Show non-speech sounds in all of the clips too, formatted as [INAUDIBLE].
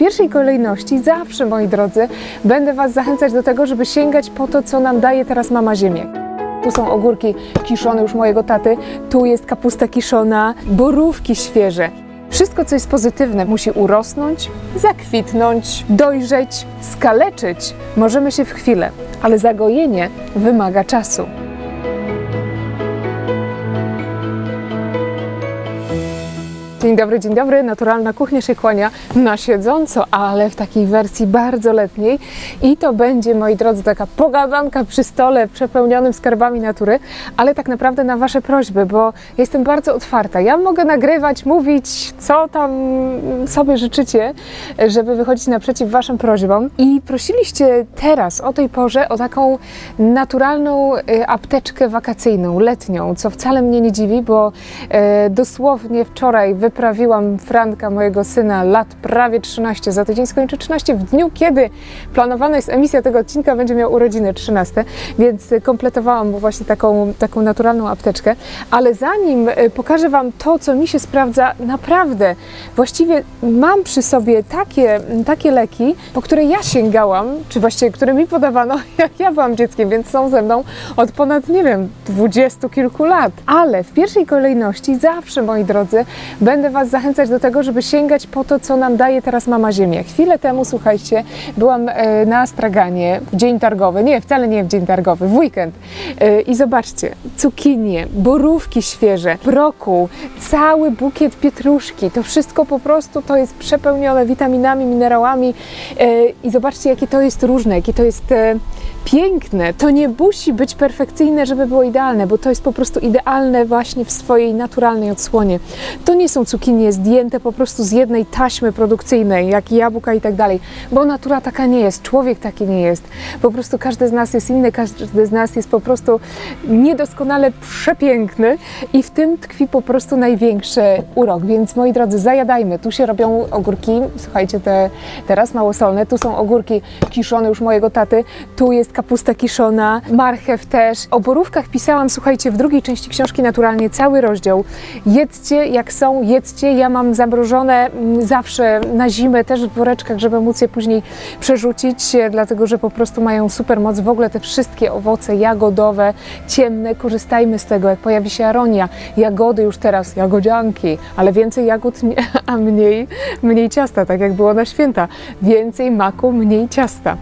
pierwszej kolejności zawsze, moi drodzy, będę Was zachęcać do tego, żeby sięgać po to, co nam daje teraz mama ziemię. Tu są ogórki kiszone już mojego taty, tu jest kapusta kiszona, borówki świeże. Wszystko, co jest pozytywne, musi urosnąć, zakwitnąć, dojrzeć, skaleczyć. Możemy się w chwilę, ale zagojenie wymaga czasu. Dzień dobry, dzień dobry. Naturalna kuchnia się kłania na siedząco, ale w takiej wersji bardzo letniej. I to będzie, moi drodzy, taka pogadanka przy stole przepełnionym skarbami natury, ale tak naprawdę na Wasze prośby, bo jestem bardzo otwarta. Ja mogę nagrywać, mówić, co tam sobie życzycie, żeby wychodzić naprzeciw Waszym prośbom. I prosiliście teraz, o tej porze, o taką naturalną y, apteczkę wakacyjną, letnią, co wcale mnie nie dziwi, bo e, dosłownie wczoraj wyprawiłam Franka, mojego syna, lat prawie 13, za tydzień skończy 13, w dniu, kiedy planowana jest emisja tego odcinka, będzie miał urodziny 13, więc e, kompletowałam mu właśnie taką, taką naturalną apteczkę. Ale zanim e, pokażę Wam to, co mi się sprawdza, naprawdę, właściwie mam przy sobie takie, takie leki, po które ja sięgałam, czy właściwie które mi podawano, [LAUGHS] jak ja byłam dzieckiem, więc są ze mną od ponad, nie wiem, dwudziestu kilku lat. Ale w pierwszej kolejności zawsze, moi drodzy, będę Was zachęcać do tego, żeby sięgać po to, co nam daje teraz Mama Ziemia. Chwilę temu, słuchajcie, byłam e, na Straganie w dzień targowy, nie, wcale nie w dzień targowy, w weekend. E, I zobaczcie, cukinie, borówki świeże, brokuł, cały bukiet pietruszki, to wszystko po prostu to jest przepełnione witaminami, minerałami e, i zobaczcie, jakie to jest różne, jakie to jest piękne. To nie musi być perfekcyjne, żeby było idealne, bo to jest po prostu idealne właśnie w swojej naturalnej odsłonie. To nie są cukinie zdjęte po prostu z jednej taśmy produkcyjnej, jak jabłka i tak dalej, bo natura taka nie jest, człowiek taki nie jest. Po prostu każdy z nas jest inny, każdy z nas jest po prostu niedoskonale przepiękny i w tym tkwi po prostu największy urok. Więc moi drodzy, zajadajmy. Tu się robią ogórki, słuchajcie, te teraz małosolne, tu są ogórki kiszone już mojego taty, tu jest kapusta kiszona, marchew też. O borówkach pisałam, słuchajcie, w drugiej części książki naturalnie cały rozdział. Jedzcie jak są, jedzcie. Ja mam zamrożone mm, zawsze na zimę też w woreczkach, żeby móc je później przerzucić, e, dlatego że po prostu mają super moc. W ogóle te wszystkie owoce jagodowe, ciemne, korzystajmy z tego. Jak pojawi się aronia, jagody już teraz, jagodzianki, ale więcej jagód, [LAUGHS] a mniej, mniej ciasta, tak jak było na święta. Więcej maku, mniej ciasta.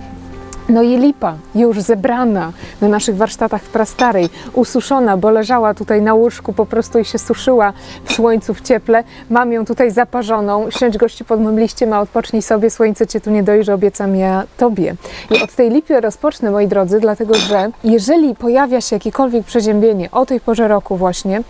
No i lipa, już zebrana na naszych warsztatach w Prastarej, ususzona, bo leżała tutaj na łóżku po prostu i się suszyła w słońcu, w cieple. Mam ją tutaj zaparzoną. Siądź gościu pod mym liściem, a odpocznij sobie, słońce cię tu nie dojrzy, obiecam ja tobie. I od tej lipy rozpocznę, moi drodzy, dlatego że jeżeli pojawia się jakiekolwiek przeziębienie o tej porze roku właśnie,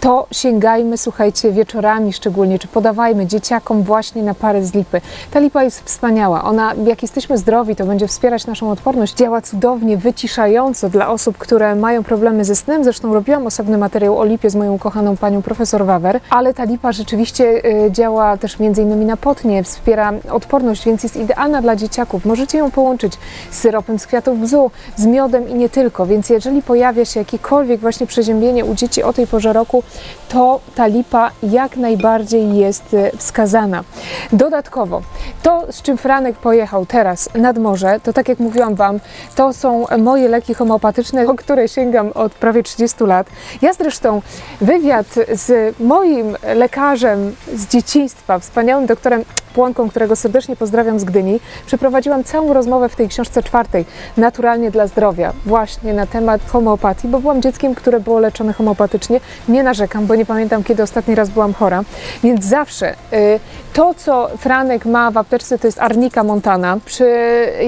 to sięgajmy, słuchajcie, wieczorami szczególnie, czy podawajmy dzieciakom właśnie na parę z lipy. Ta lipa jest wspaniała. Ona, jak jesteśmy zdrowi, to będzie wspierać naszą odporność. Działa cudownie, wyciszająco dla osób, które mają problemy ze snem. Zresztą robiłam osobny materiał o lipie z moją kochaną panią profesor Wawer, ale ta lipa rzeczywiście y, działa też między innymi na potnie, wspiera odporność, więc jest idealna dla dzieciaków. Możecie ją połączyć z syropem z kwiatów bzu, z miodem i nie tylko. Więc jeżeli pojawia się jakiekolwiek właśnie przeziębienie u dzieci o tej porze roku, to ta lipa jak najbardziej jest y, wskazana. Dodatkowo, to z czym Franek pojechał teraz nad morze, to tak jak mówiłam Wam, to są moje leki homeopatyczne, o które sięgam od prawie 30 lat. Ja zresztą wywiad z moim lekarzem z dzieciństwa, wspaniałym doktorem Płonką, którego serdecznie pozdrawiam z Gdyni, przeprowadziłam całą rozmowę w tej książce czwartej, Naturalnie dla zdrowia, właśnie na temat homeopatii, bo byłam dzieckiem, które było leczone homeopatycznie. Nie narzekam, bo nie pamiętam, kiedy ostatni raz byłam chora, więc zawsze y, to, co Franek ma w apteczce, to jest arnika montana. Przy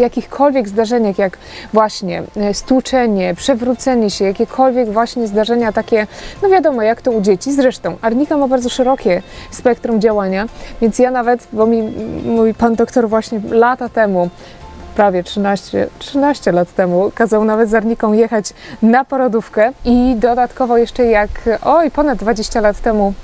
jakichkolwiek zdarzeniach, jak właśnie y, stłuczenie, przewrócenie się, jakiekolwiek właśnie zdarzenia takie, no wiadomo, jak to u dzieci. Zresztą arnika ma bardzo szerokie spektrum działania, więc ja nawet, bo mi mój pan doktor właśnie lata temu prawie 13, 13 lat temu kazał nawet z Arniką jechać na porodówkę i dodatkowo jeszcze jak, oj, ponad 20 lat temu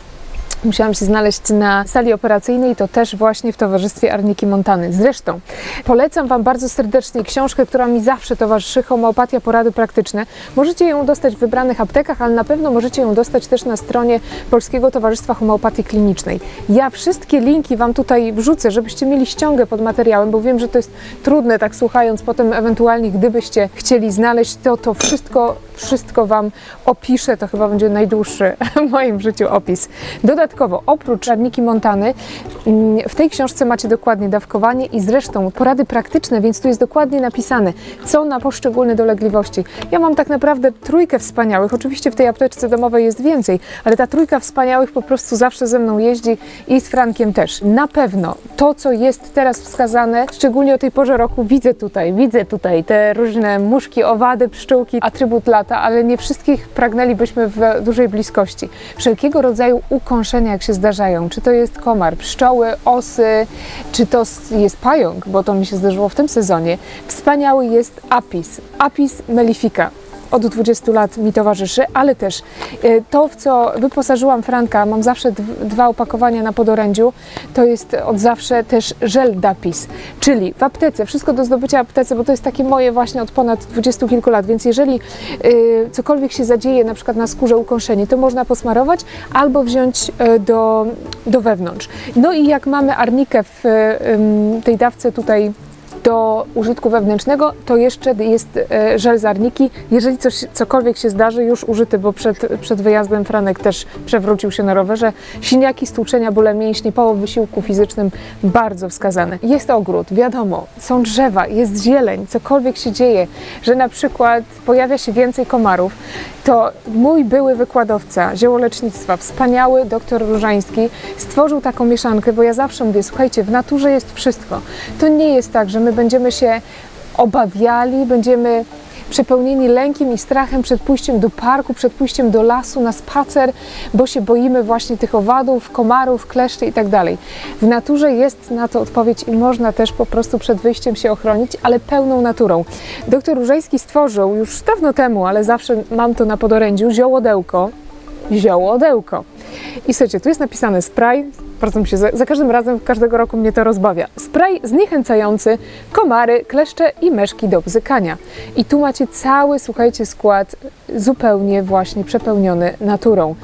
Musiałam się znaleźć na sali operacyjnej, to też właśnie w towarzystwie Arniki Montany. Zresztą polecam Wam bardzo serdecznie książkę, która mi zawsze towarzyszy, Homeopatia Porady Praktyczne. Możecie ją dostać w wybranych aptekach, ale na pewno możecie ją dostać też na stronie Polskiego Towarzystwa Homeopatii Klinicznej. Ja wszystkie linki Wam tutaj wrzucę, żebyście mieli ściągę pod materiałem, bo wiem, że to jest trudne tak słuchając potem ewentualnie, gdybyście chcieli znaleźć to, to wszystko, wszystko Wam opiszę. To chyba będzie najdłuższy [LAUGHS] w moim życiu opis. Dodatkowo, oprócz Radniki Montany, mm, w tej książce macie dokładnie dawkowanie i zresztą porady praktyczne, więc tu jest dokładnie napisane, co na poszczególne dolegliwości. Ja mam tak naprawdę trójkę wspaniałych, oczywiście w tej apteczce domowej jest więcej, ale ta trójka wspaniałych po prostu zawsze ze mną jeździ i z Frankiem też. Na pewno to, co jest teraz wskazane, szczególnie o tej porze roku, widzę tutaj, widzę tutaj te różne muszki, owady, pszczółki, atrybut lata, ale nie wszystkich pragnęlibyśmy w dużej bliskości. Wszelkiego rodzaju ukąszenia, jak się zdarzają, czy to jest komar, pszczoły, osy, czy to jest pająk, bo to mi się zdarzyło w tym sezonie. Wspaniały jest apis, apis mellifica od 20 lat mi towarzyszy, ale też e, to, w co wyposażyłam Franka, mam zawsze dw- dwa opakowania na podorędziu, to jest od zawsze też żel Dapis, czyli w aptece, wszystko do zdobycia aptece, bo to jest takie moje właśnie od ponad 20 kilku lat, więc jeżeli y, cokolwiek się zadzieje, na przykład na skórze ukąszenie, to można posmarować albo wziąć y, do, do wewnątrz. No i jak mamy arnikę w tej dawce tutaj do użytku wewnętrznego, to jeszcze jest e, żel z arniki. Jeżeli coś, cokolwiek się zdarzy, już użyty, bo przed, przed wyjazdem Franek też przewrócił się na rowerze. Siniaki, stłuczenia, bóle mięśni po wysiłku fizycznym bardzo wskazane. Jest ogród, wiadomo, są drzewa, jest zieleń, cokolwiek się dzieje, że na przykład pojawia się więcej komarów, to mój były wykładowca ziołolecznictwa, wspaniały doktor Różański, stworzył taką mieszankę, bo ja zawsze mówię, słuchajcie, w naturze jest wszystko. To nie jest tak, że my będziemy się obawiali, będziemy przepełnieni lękiem i strachem przed pójściem do parku, przed pójściem do lasu na spacer, bo się boimy właśnie tych owadów, komarów, kleszczy i tak. W naturze jest na to odpowiedź i można też po prostu przed wyjściem się ochronić, ale pełną naturą. Doktor Różejski stworzył już dawno temu, ale zawsze mam to na podorędziu, ziołodełko, ziołodełko. I słuchajcie, tu jest napisane spray, bardzo mi się za, za każdym razem, każdego roku mnie to rozbawia. Spray zniechęcający komary, kleszcze i meszki do bzykania. I tu macie cały, słuchajcie, skład zupełnie właśnie przepełniony naturą.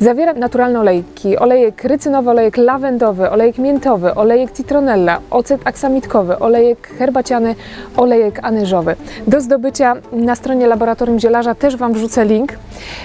Zawiera naturalne olejki, olejek rycynowy, olejek lawendowy, olejek miętowy, olejek citronella, ocet aksamitkowy, olejek herbaciany, olejek anyżowy. Do zdobycia na stronie Laboratorium Zielarza też Wam wrzucę link.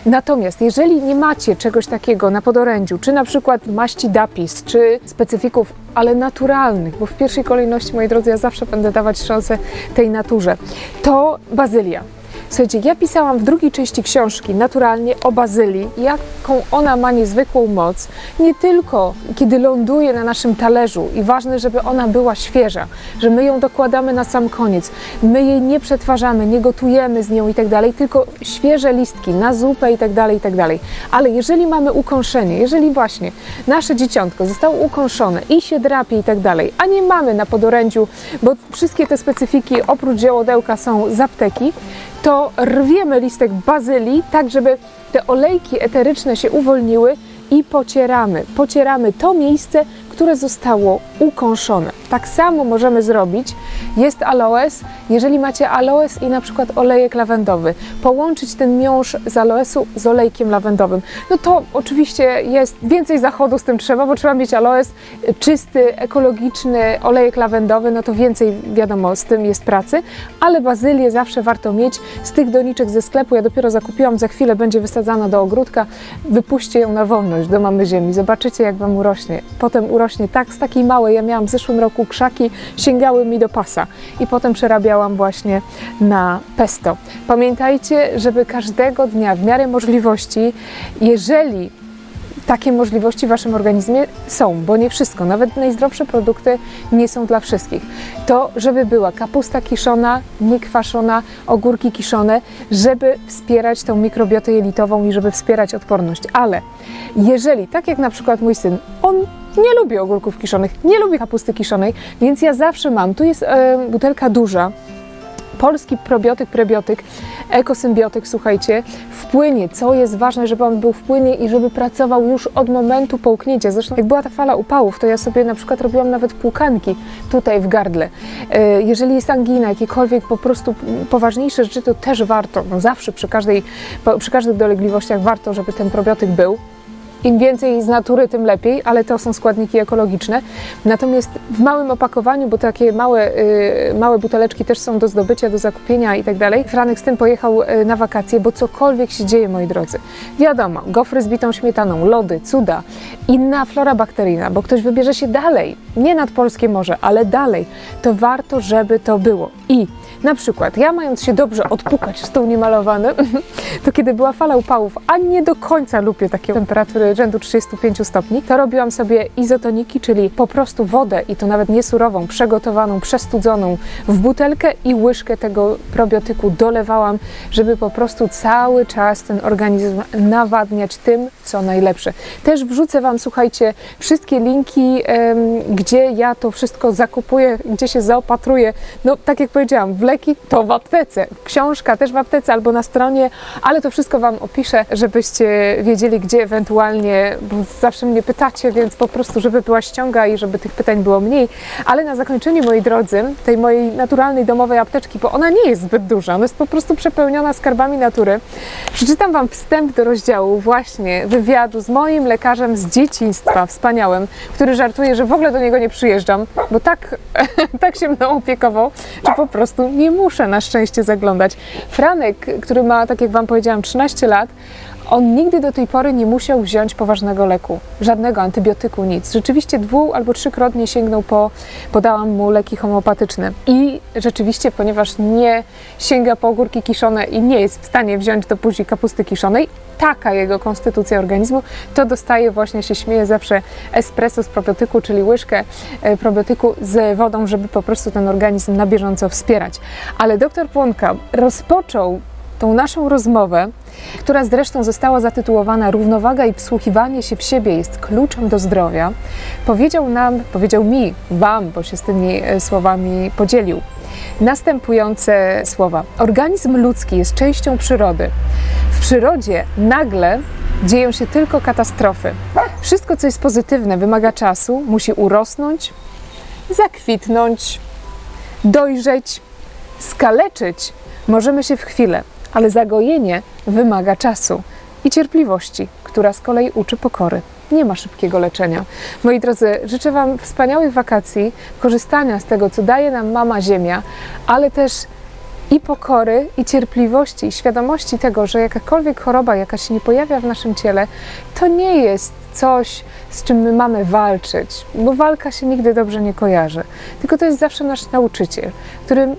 Natomiast jeżeli nie macie czegoś takiego na podorędziu, czy na przykład maści dapis, czy specyfików, ale naturalnych, bo w pierwszej kolejności, moi drodzy, ja zawsze będę dawać szansę tej naturze, to bazylia. Słuchajcie, ja pisałam w drugiej części książki naturalnie o bazylii, jaką ona ma niezwykłą moc, nie tylko kiedy ląduje na naszym talerzu i ważne, żeby ona była świeża, że my ją dokładamy na sam koniec, my jej nie przetwarzamy, nie gotujemy z nią i tak dalej, tylko świeże listki na zupę i tak dalej, i tak dalej. Ale jeżeli mamy ukąszenie, jeżeli właśnie nasze dzieciątko zostało ukąszone i się drapie i tak dalej, a nie mamy na podorędziu, bo wszystkie te specyfiki oprócz ziołodełka są z apteki, to rwiemy listek bazylii, tak żeby te olejki eteryczne się uwolniły i pocieramy. Pocieramy to miejsce, które zostało ukąszone. Tak samo możemy zrobić. Jest aloes. Jeżeli macie aloes i na przykład olejek lawendowy, połączyć ten miąższ z aloesu z olejkiem lawendowym, no to oczywiście jest więcej zachodu z tym trzeba, bo trzeba mieć aloes czysty, ekologiczny olejek lawendowy, no to więcej wiadomo z tym jest pracy, ale bazylię zawsze warto mieć. Z tych doniczek ze sklepu ja dopiero zakupiłam, za chwilę będzie wysadzana do ogródka. Wypuśćcie ją na wolność do mamy ziemi. Zobaczycie jak Wam urośnie. Potem urośnie tak, z takiej małej, ja miałam w zeszłym roku krzaki, sięgały mi do pasa i potem przerabiałam właśnie na pesto. Pamiętajcie, żeby każdego dnia w miarę możliwości, jeżeli takie możliwości w Waszym organizmie są, bo nie wszystko, nawet najzdrowsze produkty nie są dla wszystkich. To, żeby była kapusta kiszona, niekwaszona, ogórki kiszone, żeby wspierać tą mikrobiotę jelitową i żeby wspierać odporność. Ale jeżeli, tak jak na przykład mój syn, on nie lubi ogórków kiszonych, nie lubi kapusty kiszonej, więc ja zawsze mam, tu jest e, butelka duża, polski probiotyk, prebiotyk ekosymbiotyk, słuchajcie, wpłynie, co jest ważne, żeby on był wpłynie i żeby pracował już od momentu połknięcia. Zresztą jak była ta fala upałów, to ja sobie na przykład robiłam nawet płukanki tutaj w gardle. E, Jeżeli jest angina, jakiekolwiek po prostu poważniejsze rzeczy, to też warto, no zawsze przy, każdej, przy każdych dolegliwościach warto, żeby ten probiotyk był. Im więcej z natury, tym lepiej, ale to są składniki ekologiczne. Natomiast w małym opakowaniu, bo takie małe, y, małe buteleczki też są do zdobycia, do zakupienia i tak dalej. Franek z tym pojechał y, na wakacje, bo cokolwiek się dzieje, moi drodzy. Wiadomo, gofry z bitą śmietaną, lody, cuda, inna flora bakteryjna, bo ktoś wybierze się dalej, nie nad polskie morze, ale dalej, to warto, żeby to było. I na przykład ja mając się dobrze odpukać w stół niemalowany, [LAUGHS] to kiedy była fala upałów, a nie do końca lubię takie temperatury rzędu 35 stopni, to robiłam sobie izotoniki, czyli po prostu wodę i to nawet nie surową, przygotowaną, przestudzoną w butelkę i łyżkę tego probiotyku dolewałam, żeby po prostu cały czas ten organizm nawadniać tym, co najlepsze. Też wrzucę Wam, słuchajcie, wszystkie linki, gdzie ja to wszystko zakupuję, gdzie się zaopatruję. No, tak jak powiedziałam, wleki to w aptece, książka też w aptece albo na stronie, ale to wszystko Wam opiszę, żebyście wiedzieli, gdzie ewentualnie, bo zawsze mnie pytacie, więc po prostu, żeby była ściąga i żeby tych pytań było mniej. Ale na zakończenie, moi drodzy, tej mojej naturalnej domowej apteczki, bo ona nie jest zbyt duża, ona jest po prostu przepełniona skarbami natury, przeczytam Wam wstęp do rozdziału właśnie wywiadu z moim lekarzem z dzieciństwa, wspaniałym, który żartuje, że w ogóle do niego nie przyjeżdżam, bo tak, [LAUGHS] tak się mną opiekował, że po prostu nie muszę na szczęście zaglądać. Franek, który ma, tak jak Wam powiedziałam, 13 lat, on nigdy do tej pory nie musiał wziąć poważnego leku, żadnego antybiotyku, nic. Rzeczywiście dwu albo trzykrotnie sięgnął po, podałam mu leki homeopatyczne. I rzeczywiście, ponieważ nie sięga po ogórki kiszone i nie jest w stanie wziąć do buzi kapusty kiszonej, taka jego konstytucja organizmu, to dostaje właśnie, się śmieje zawsze espresso z probiotyku, czyli łyżkę e, probiotyku z wodą, żeby po prostu ten organizm na bieżąco wspierać. Ale doktor Płonka rozpoczął tą naszą rozmowę, która zresztą została zatytułowana Równowaga i wsłuchiwanie się w siebie jest kluczem do zdrowia, powiedział nam, powiedział mi, Wam, bo się z tymi e, słowami podzielił. Następujące słowa. Organizm ludzki jest częścią przyrody. W przyrodzie nagle dzieją się tylko katastrofy. Wszystko, co jest pozytywne, wymaga czasu, musi urosnąć, zakwitnąć, dojrzeć, skaleczyć możemy się w chwilę, ale zagojenie wymaga czasu i cierpliwości, która z kolei uczy pokory. Nie ma szybkiego leczenia. Moi drodzy, życzę Wam wspaniałych wakacji, korzystania z tego, co daje nam mama Ziemia, ale też i pokory, i cierpliwości, i świadomości tego, że jakakolwiek choroba, jaka się nie pojawia w naszym ciele, to nie jest coś, z czym my mamy walczyć, bo walka się nigdy dobrze nie kojarzy. Tylko to jest zawsze nasz nauczyciel, który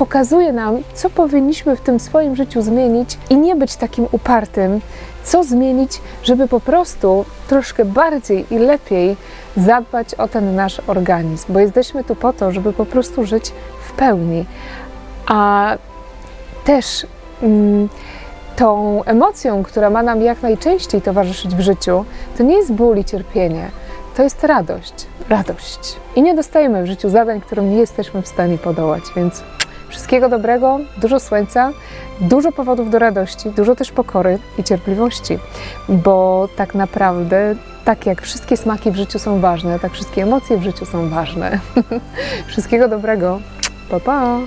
pokazuje nam, co powinniśmy w tym swoim życiu zmienić i nie być takim upartym, co zmienić, żeby po prostu troszkę bardziej i lepiej zadbać o ten nasz organizm, bo jesteśmy tu po to, żeby po prostu żyć w pełni. A też mm, tą emocją, która ma nam jak najczęściej towarzyszyć w życiu, to nie jest ból i cierpienie, to jest radość. Radość. I nie dostajemy w życiu zadań, którym nie jesteśmy w stanie podołać, więc Wszystkiego dobrego, dużo słońca, dużo powodów do radości, dużo też pokory i cierpliwości, bo tak naprawdę, tak jak wszystkie smaki w życiu są ważne, tak wszystkie emocje w życiu są ważne. [LAUGHS] Wszystkiego dobrego. Pa, pa!